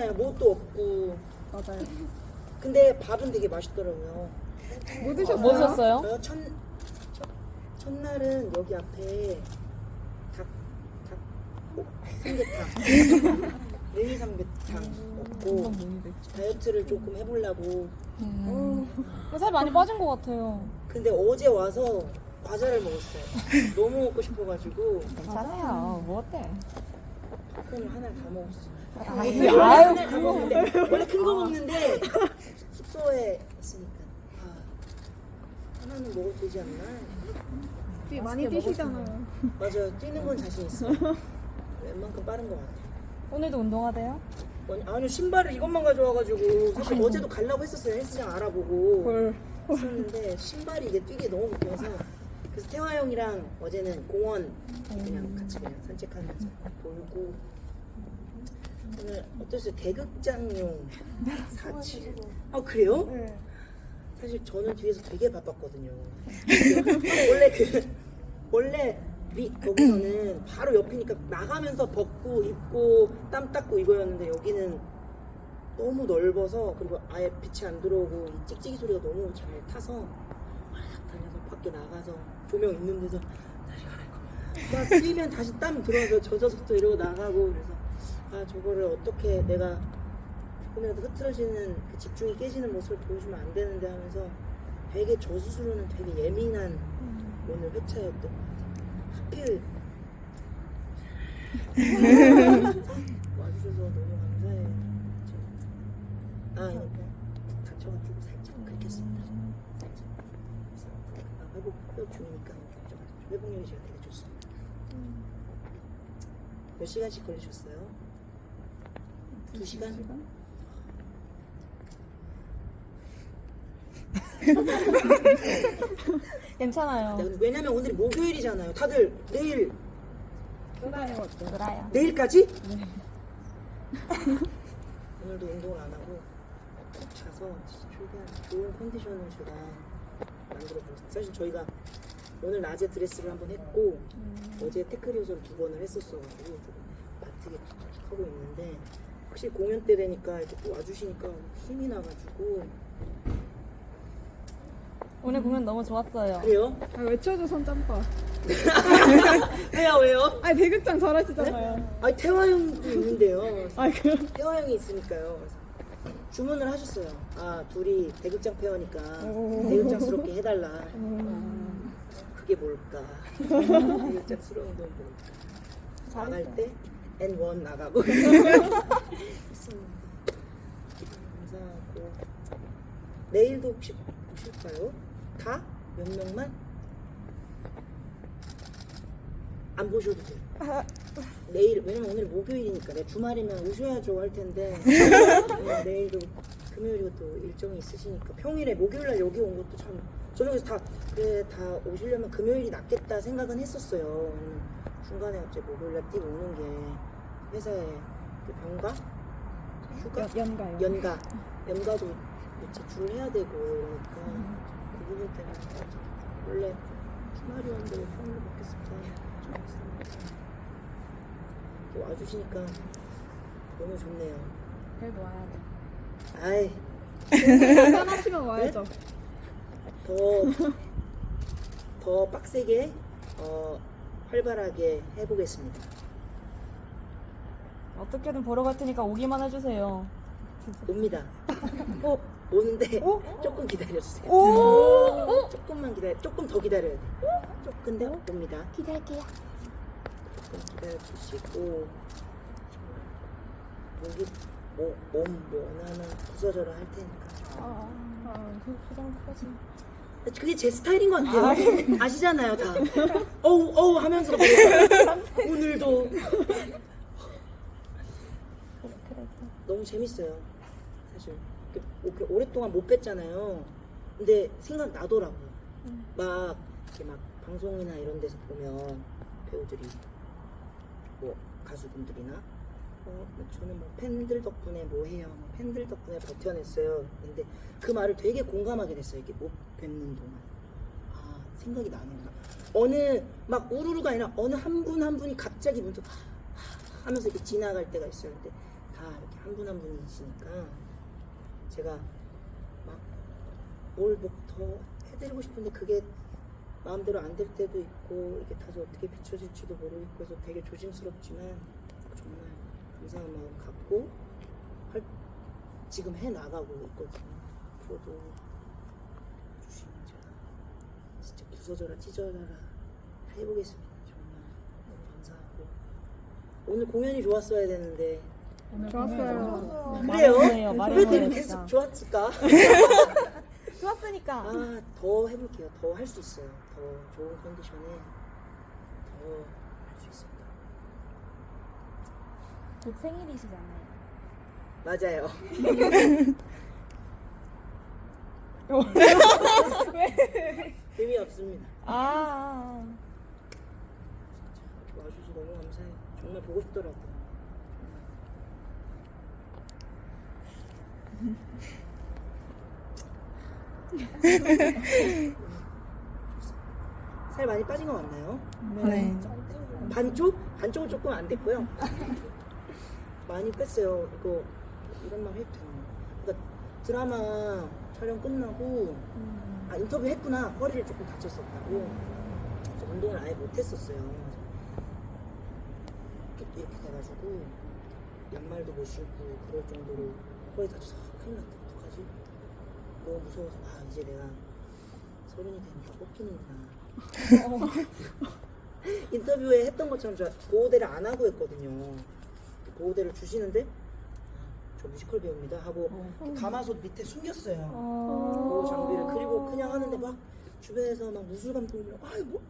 춥잖아요. 못도 없고. 맞아요. 근데 밥은 되게 맛있더라고요. 뭐 드셨어요? 뭐 드셨어요? 저요 첫, 첫 첫날은 여기 앞에 닭, 닭, 어, 삼계탕. 레이 삼계탕 먹고 다이어트를 조금 해보려고. 음. 살 많이 빠진 것 같아요. 근데 어제 와서 과자를 먹었어요. 너무 먹고 싶어가지고 괜찮아요. 뭐 어때? 팝콘을 하나 다 먹었어요. 아유, 원래 아유, 다 먹는데 원래 큰 거 먹는데 숙소에 있으니까 아, 하나는 먹어도 되지 않나? 되게 많이 뛰시잖아요. 맞아요. 뛰는 건 자신 있어요. 웬만큼 빠른 것 같아요. 오늘도 운동하대요? 아니, 아니 신발을 이것만 가져와가지고 사실 어제도 가려고 했었어요. 헬스장 알아보고 헐. 했었는데 신발이 이게 뛰기 너무 불편해서 그래서 태화 형이랑 어제는 공원 그냥 같이 그냥 산책하면서 돌고 오늘 어땠어요? 대극장용 사치 아 그래요? 네. 사실 저는 뒤에서 되게 바빴거든요. 원래 그 원래 위 거기서는 바로 옆이니까 나가면서 벗고 입고 땀 닦고 이거였는데 여기는 너무 넓어서 그리고 아예 빛이 안 들어오고 이 찍찍이 소리가 너무 잘 타서 막 달려서 밖에 나가서 조명 있는 데서 다시 갈아입고 막 뛰면 다시 땀 들어와서 젖어서 또 이러고 나가고 그래서 아 저거를 어떻게 내가 조금이라도 흐트러지는 그 집중이 깨지는 모습을 보여주면 안 되는데 하면서 되게 저 스스로는 되게 예민한 오늘 회차였던 것 같아요. 하필 와주셔서 너무 감사해요. 저- 아 다쳐가지고 살짝 긁혔습니다. 살짝. 아, 회복 회복 중이니까. 회복력이 제가 되게 좋습니다. 몇 시간씩 걸리셨어요? 두 시간? 괜찮아요. 네, 왜냐면 오늘이 목요일이잖아요. 다들 내일 그래요. 그래요. 내일까지? 오늘도 운동을 안 하고 푹 자서 최대한 좋은 컨디션을 제가 만들어 보겠습니다. 사실 저희가 오늘 낮에 드레스를 한 번 했고 어제 테크 리허설 두 번을 했었어가지고 조금 바트게 하고 있는데 확실히 공연 때 되니까 이렇게 또 와주시니까 힘이 나가지고 오늘 공연 너무 좋았어요. 그래요? 아, 외쳐줘 손짬바. 왜요 왜요? 아니 대극장 잘하시잖아요. 아니 태화 형도 있는데요. 아 그럼. 태화 형이 있으니까요. 그래서 주문을 하셨어요. 아 둘이 대극장 페어니까 오. 대극장스럽게 해달라. 음. 그게 뭘까? 대극장스러운 건 뭘까? 나갈. 때 N1 나가고 했습니다. 감사하고 내일도 혹시 오실까요? 다? 몇 명만? 안 보셔도 돼요. 내일 왜냐면 오늘 목요일이니까 내 주말이면 오셔야죠 할 텐데 어, 내일도 금요일이고 또 일정이 있으시니까 평일에 목요일날 여기 온 것도 참 저는 그래서 다 그래 다 오시려면 금요일이 낫겠다 생각은 했었어요. 왜냐면 중간에 갑자기 목요일날 뛰고 오는 게 회사에 그 병가 휴가 연- 연가요. 연가 연가도 제출을 해야 되고 그러니까 그 부분 때문에 원래 주말이었는데 왜 평일로 바뀌었을까 걱정했습니다. 또 와주시니까 너무 좋네요. 그래도 와야 돼. 아이 짠하시면 와야죠. 더, 더 빡세게 어, 활발하게 해보겠습니다. 어떻게든 보러 갈 테니까 오기만 해주세요. 옵니다. 어? 오는데 어? 조금 기다려주세요. 오! 조금만 기다려, 조금 더 기다려야 돼. 조금 근데 옵니다. 기다릴게요. 조금 기다려주시고 목이 뭐, 몸뭐 원하는 부서져라 할 테니까. 아, 아, 그 표정까지. 그게 제 스타일인 것 같아요. 아시잖아요, 다. 어우, 어우 하면서. 오늘도. 너무 재밌어요. 사실 이렇게 이렇게 오랫동안 못 뵀잖아요. 근데 생각 나더라고요. 음. 막 이렇게 막 방송이나 이런 데서 보면 배우들이 뭐 가수분들이나 어, 뭐 저는 뭐 팬들 덕분에 뭐 해요. 뭐 팬들 덕분에 버텨냈어요. 근데 그 말을 되게 공감하게 됐어요. 이렇게 못 뵙는 동안. 아 생각이 나는구나. 어느 막 우르르가 아니라 어느 한분한 분이 갑자기 문득 하- 하- 하면서 이렇게 지나갈 때가 있어요. 근데 다 이렇게 한 분한 분이시니까 제가 막뭘뭐더 해드리고 싶은데 그게 마음대로 안 될 때도 있고 이렇게 다소 어떻게 비춰질지도 모르고 그래서 되게 조심스럽지만 감사한 마음 갖고 할, 지금 해 나가고 있거든요. 앞으로도 주시면 제가 진짜 부서져라 찢어져라 다 해보겠습니다. 정말 너무 감사하고 오늘 공연이 좋았어야 되는데 좋았어요. 그래요? 진짜. 계속 좋았을까? 좋았으니까. 아, 더 해볼게요. 더 할 수 있어요. 더 좋은 컨디션에 더 할 수 있습니다. 곧 생일이시잖아요. 맞아요. 재미없습니다. 아. 이렇게 와주셔서 너무 감사해요. 정말 보고 싶더라고요. 살 많이 빠진 것 같나요? 네. 반쪽? 반쪽은 조금 안 됐고요. 많이 뺐어요. 이거 이런 말 해도 되나? 그러니까 드라마 촬영 끝나고 아 인터뷰 했구나. 허리를 조금 다쳤었다고. 그래서 운동을 아예 못했었어요. 이렇게, 이렇게 돼가지고 양말도 못 신고 그럴 정도로 허리 다쳐서 아, 큰일 났다. 어떡하지? 너무 무서워서 아 이제 내가 서른이 되니까 꺾이는구나. 인터뷰에 했던 것처럼 저 보호대를 안 하고 했거든요. 보호대를 주시는데 저 뮤지컬 배우입니다 하고 가마솥 밑에 숨겼어요. 보호 장비를 그리고 그냥 하는데 막 주변에서 막 무술 감독님 아이 뭐막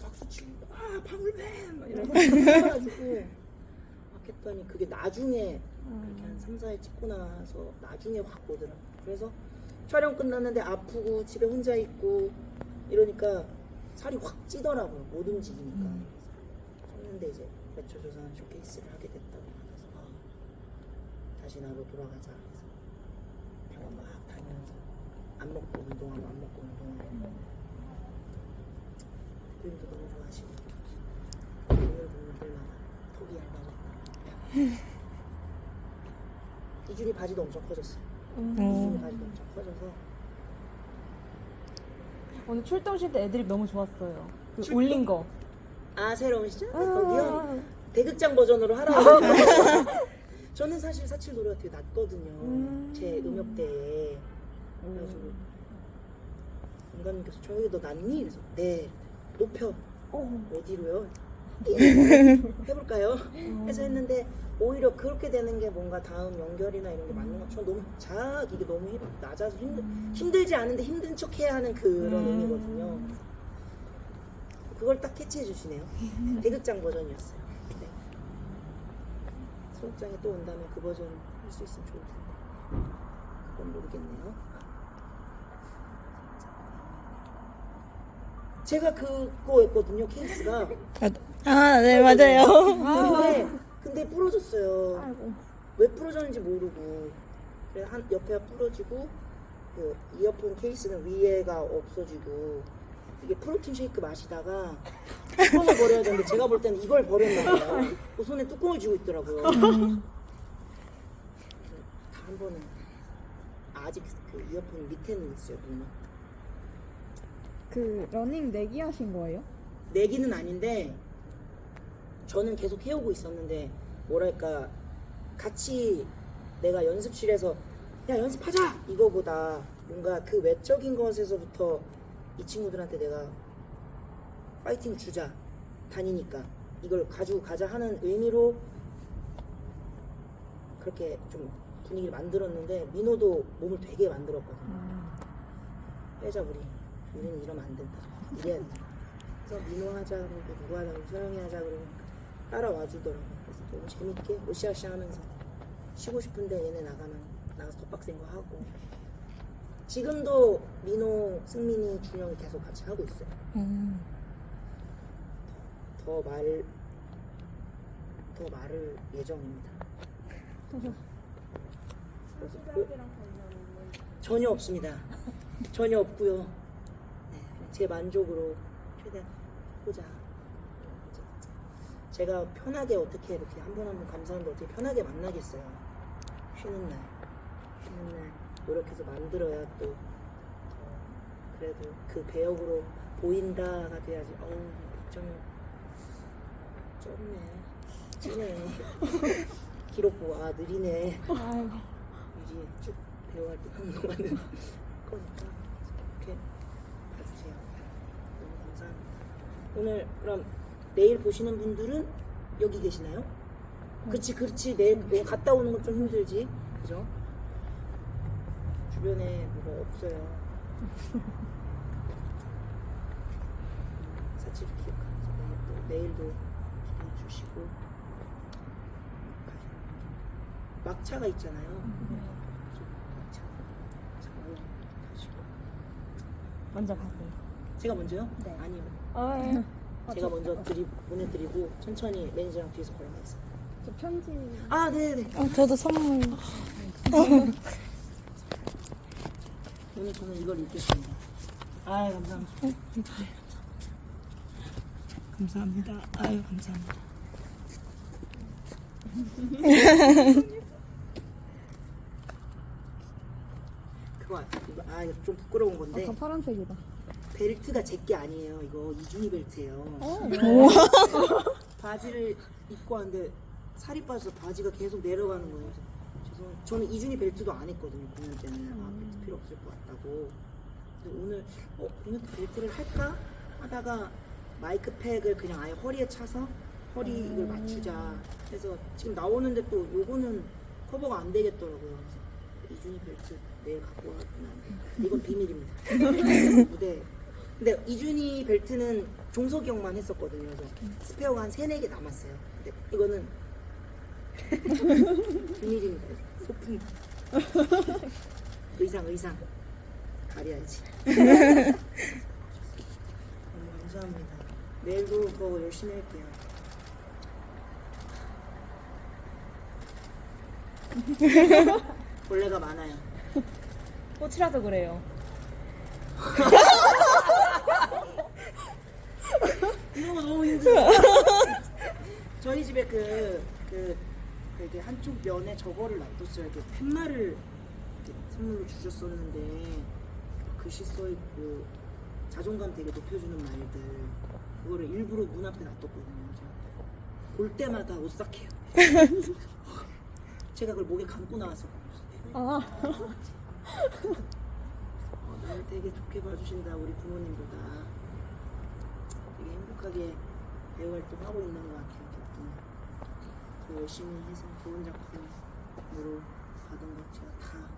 박수 치고 아 방울뱀 막 이러고 해가지고 막 했더니 그게 나중에 그렇게 한 3, 4일 찍고 나서 나중에 확 오더라고. 그래서 촬영 끝났는데 아프고 집에 혼자 있고 이러니까 살이 확 찌더라고요. 못 움직이니까. 했는데 이제 매초조선 쇼케이스를 하게 됐다고 하면서 아, 다시 나로 돌아가자 해서 병원 막 다니면서 안 먹고 운동하고 안 먹고 운동하고 그림도 너무 좋아하시고 오늘 보는 때마다 턱이 얇아졌다 이준이 바지도 엄청 커졌어요 이준이 바지도 엄청 커져서 오늘 출동실 때 애드립 너무 좋았어요. 그 출동? 올린 거. 아 새로운 시절? 아. 거기요? 대극장 버전으로 하라고 저는 사실 사칠 노래가 되게 낮거든요 음. 제 음역대에 그래가지고 영감님께서 저기 너 낮니? 그래서 네 높여 어. 어디로요? 해볼까요? 해서 했는데 오히려 그렇게 되는 게 뭔가 다음 연결이나 이런 게 맞는 것. 저 너무 작 이게 너무 힘, 낮아서 힘들, 힘들지 않은데 힘든 척 해야 하는 그런 음. 의미거든요. 그걸 딱 캐치해 주시네요. 대극장 버전이었어요. 네. 소극장에 또 온다면 그 버전 할 수 있으면 좋을 텐데 그건 모르겠네요. 제가 그거였거든요 케이스가. 아, 네, 맞아요. 근데 근데 부러졌어요. 아이고. 왜 부러졌는지 모르고 그래 한 옆에가 부러지고 그 이어폰 케이스는 위에가 없어지고 이게 프로틴 쉐이크 마시다가 뚜껑을 버려야 되는데 제가 볼 때는 이걸 버렸나 봐요. 그 손에 뚜껑을 쥐고 있더라고요. 다음번에 아직 그 이어폰 밑에는 있어요 보면 그 러닝 내기 하신 거예요? 내기는 아닌데 저는 계속 해오고 있었는데 뭐랄까 같이 내가 연습실에서 야 연습하자 이거보다 뭔가 그 외적인 것에서부터 이 친구들한테 내가 파이팅 주자. 다니니까. 이걸 가지고 가자 하는 의미로 그렇게 좀 분위기를 만들었는데 민호도 몸을 되게 만들었거든요. 빼자 우리. 우리는 이러면 안 된다. 이래야 된다. 그래서 민호 하자 그러고 누구 하자 그러고 서영이 하자 그러고 따라와 주더라고 그래서 너무 재밌게 으쌰으쌰 하면서 쉬고 싶은데 얘네 나가면 나가서 더 빡센 거 하고 지금도 민호, 승민이, 준영이 계속 같이 하고 있어요 음. 더 말, 더 말을 예정입니다 그래서 그- 전혀 없습니다. 전혀 없고요. 네, 제 만족으로 최대한 보자. 제가 편하게 어떻게 이렇게 한 분 한 분 감사하는데 어떻게 편하게 만나겠어요. 쉬는 날, 쉬는 날 노력해서 만들어야 또 어, 그래도 그 배역으로 보인다가 돼야지. 어우 박정현 좁네, 찌네. 기록 보고 아 느리네. 유지 쭉 배워할 때 운동하는 거니까 이렇게 봐주세요. 너무 감사합니다. 오늘 그럼 내일 보시는 분들은 여기 계시나요? 그치 그렇지 내일 뭐 갔다 오는 건 좀 힘들지 그죠? 주변에 뭐가 없어요. 사실 기억하면서 내일 또 내일도 기대해 주시고 막차가 있잖아요. 막차 잡아요. 가시고. 먼저 가세요. 제가 먼저요? 네. 아니요. 아, 예. 제가 먼저 드리, 보내드리고 천천히 매니저랑 뒤에서 걸어가겠습니다. 저 편지 아, 네네. 어, 저도 선물. 오늘 저는 이걸 읽겠습니다. 아, 감사합니다. 감사합니다. 아유, 감사합니다. 그거 아 이거 좀 부끄러운 아, 건데 다 파란색이다. 벨트가 제게 아니에요. 이거 이준이 벨트예요. 어? 바지를 입고 왔는데 살이 빠져서 바지가 계속 내려가는 거예요. 그래서. 저는 이준이 벨트도 안 했거든요. 공연 때는 아 벨트 필요 없을 것 같다고. 근데 오늘 어 공연 때 벨트를 할까 하다가 마이크 팩을 그냥 아예 허리에 차서 허리 이걸 맞추자. 그래서 지금 나오는데 또 요거는 커버가 안 되겠더라고요. 그래서 이준이 벨트 내일 갖고 와면. 이건 비밀입니다. 무대. 근데 이준이 벨트는 종석이 형만 했었거든요. 그래서 스페어가 한 3, 4개 남았어요. 근데 이거는 비밀입니다. 소품. 의상, 의상. 가려야지. 너무 감사합니다. 내일도 더 열심히 할게요. 벌레가 많아요. 꽃이라서 그래요. 이런 거 너무 힘들어. 저희 집에 그, 그, 그 이렇게 한쪽 면에 저거를 놔뒀어요. 이렇게 팻말을 이렇게 선물로 주셨었는데 글씨 써 있고 자존감 되게 높여주는 말들 그거를 일부러 문 앞에 놔뒀거든요. 그래서 볼 때마다 오싹해요. 제가 그걸 목에 감고 나왔었거든요. 아, 어, 날 되게 좋게 봐주신다 우리 부모님보다 되게 행복하게 배우 활동하고 있는 것 같아요 덕분에 더 열심히 해서 좋은 작품으로 받은 것 제가 다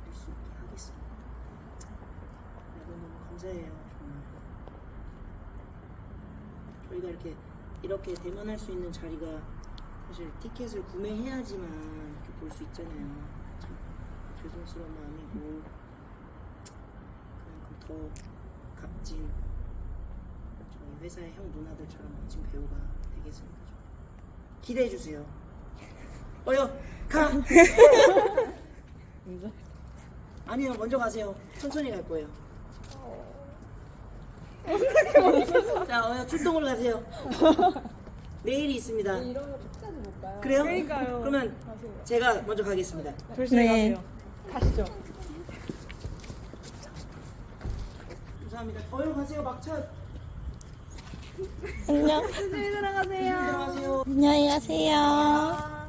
드릴 수 있게 하겠습니다. 여러분 너무 감사해요 정말. 저희가 이렇게 이렇게 대면할 수 있는 자리가 사실 티켓을 구매해야지만 이렇게 볼 수 있잖아요. 참 죄송스러운 마음이고 그만큼 더 값진 저희 회사의 형 누나들처럼 멋진 배우가 되겠습니다. 기대해 주세요. 어여 가. 먼저? 아니요 먼저 가세요. 천천히 갈 거예요. 자 어여 출동을 가세요. 내일이 있습니다. 이런 거 책자도 못 봐요. 그래요? 그러니까요. 그러면 제가 먼저 가겠습니다. 조심히 네. 가세요. 가시죠. 감사합니다. 어여 가세요 막차. 안녕. 조심히 들어가세요. 안녕히 가세요.